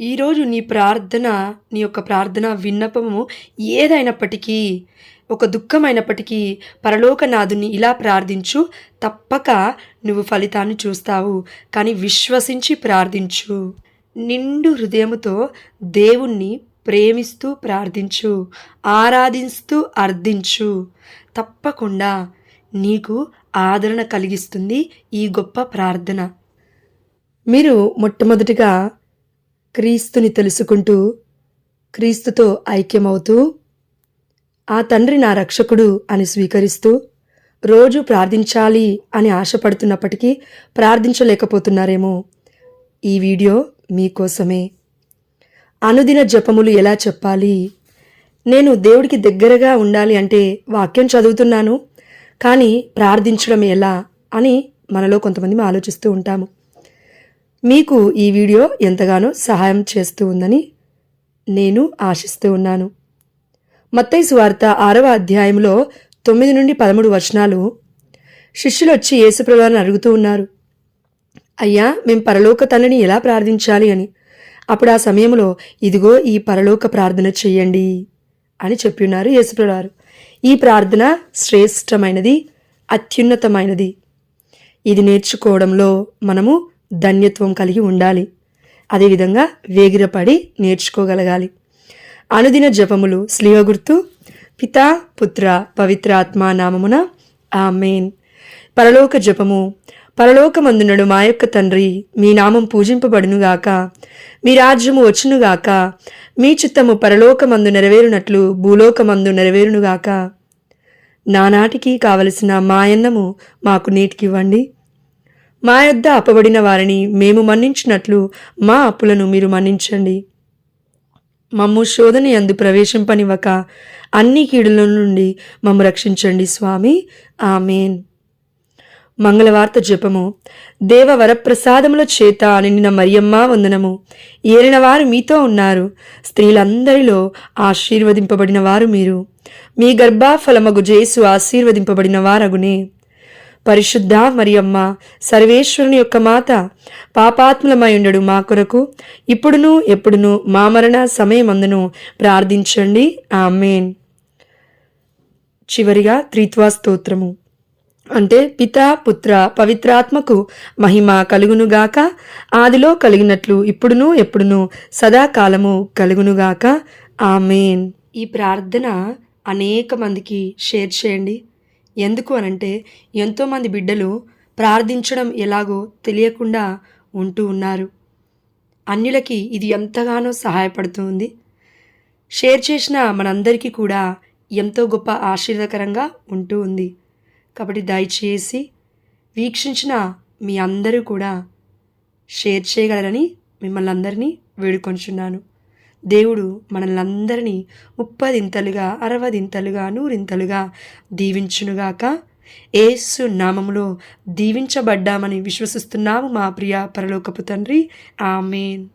ఈరోజు నీ ప్రార్థన నీ యొక్క ప్రార్థన విన్నపము ఏదైనప్పటికీ ఒక దుఃఖమైనప్పటికీ పరలోకనాథుని ఇలా ప్రార్థించు తప్పక నువ్వు ఫలితాన్ని చూస్తావు. కానీ విశ్వసించి ప్రార్థించు. నిండు హృదయముతో దేవుణ్ణి ప్రేమిస్తూ ప్రార్థించు. ఆరాధిస్తూ అర్థించు తప్పకుండా నీకు ఆదరణ కలిగిస్తుంది ఈ గొప్ప ప్రార్థన. మీరు మొట్టమొదటిగా క్రీస్తుని తెలుసుకుంటూ క్రీస్తుతో ఐక్యమవుతూ ఆ తండ్రి నా రక్షకుడు అని స్వీకరిస్తూ రోజు ప్రార్థించాలి అని ఆశపడుతున్నప్పటికీ ప్రార్థించలేకపోతున్నారేమో ఈ వీడియో మీకోసమే. అనుదిన జపములు ఎలా చెప్పాలి? నేను దేవుడికి దగ్గరగా ఉండాలి అంటే వాక్యం చదువుతున్నాను కానీ ప్రార్థించడం ఎలా అని మనలో కొంతమంది ఆలోచిస్తూ ఉంటాము. మీకు ఈ వీడియో ఎంతగానో సహాయం చేస్తూ ఉందని నేను ఆశిస్తూ ఉన్నాను. మత్తయి సువార్త ఆరవ అధ్యాయంలో తొమ్మిది నుండి పదమూడు వచనాలు శిష్యులు వచ్చి అడుగుతూ ఉన్నారు. అయ్యా మేం పరలోక తనని ఎలా ప్రార్థించాలి అని? అప్పుడు ఆ సమయంలో ఇదిగో ఈ పరలోక ప్రార్థన చెయ్యండి అని చెప్పిన్నారు యేసుప్రభువారు ఈ ప్రార్థన శ్రేష్టమైనది అత్యున్నతమైనది. ఇది నేర్చుకోవడంలో మనము ధన్యత్వం కలిగి ఉండాలి. అదేవిధంగా వేగిరపడి నేర్చుకోగలగాలి. అనుదిన జపములు స్లీవ గుర్తు పితా పుత్ర పవిత్రాత్మ నామమున ఆ మెయిన్ పరలోక జపము పరలోకమందునడు మా యొక్క తండ్రి మీ నామం పూజింపబడునుగాక మీ రాజ్యము వచ్చునుగాక మీ చిత్తము పరలోకమందు నెరవేరునట్లు భూలోకమందు నెరవేరునుగాక. నానాటికి కావలసిన మాయన్నము మాకు నేటికివ్వండి మా యొద్ద అప్పబడిన వారిని మేము మన్నించినట్లు మా అప్పులను మీరు మన్నించండి. మమ్ము శోధన యందు ప్రవేశింపనివ్వక అన్ని కీడుల నుండి మమ్ము రక్షించండి స్వామి. ఆమెన్. మంగళవార్త జపము. దేవ వరప్రసాదముల చేత నిండిన మరియమ్మ వందనము. ఏలిన వారు మీతో ఉన్నారు. స్త్రీలందరిలో ఆశీర్వదింపబడిన వారు మీరు. మీ గర్భాఫలమగు జేసు ఆశీర్వదింపబడిన వారగునే. పరిశుద్ధ మరియమ్మ సర్వేశ్వరుని యొక్క మాత పాపాత్ములమై ఉండడు మా కొరకు. ఇప్పుడును ఎప్పుడును మా మరణ సమయమందును ప్రార్థించండి. ఆమెన్. చివరిగా త్రిత్వా స్తోత్రము. అంటే పిత పుత్ర పవిత్రాత్మకు మహిమ కలుగునుగాక ఆదిలో కలిగినట్లు ఇప్పుడును ఎప్పుడును సదాకాలము కలుగునుగాక ఆమెన్. ఈ ప్రార్థన అనేక మందికి షేర్ చేయండి. ఎందుకు అనంటే ఎంతోమంది బిడ్డలు ప్రార్థించడం ఎలాగో తెలియకుండా ఉంటూ ఉన్నారు. అన్యులకి ఇది ఎంతగానో సహాయపడుతుంది. షేర్ చేసిన మనందరికీ కూడా ఎంతో గొప్ప ఆశీర్వదకరంగా ఉంటూ ఉంది. కాబట్టి దయచేసి వీక్షించిన మీ అందరూ కూడా షేర్ చేయగలరని మిమ్మల్ని అందరినీ వేడుకొంచున్నాను. దేవుడు మనల్ని అందరినీ ముప్పదింతలుగా అరవదింతలుగా నూరింతలుగా దీవించునుగాక. ఏసు నామములో దీవించబడ్డామని విశ్వసిస్తున్నాము మా ప్రియ పరలోకపు తండ్రి. ఆమెన్.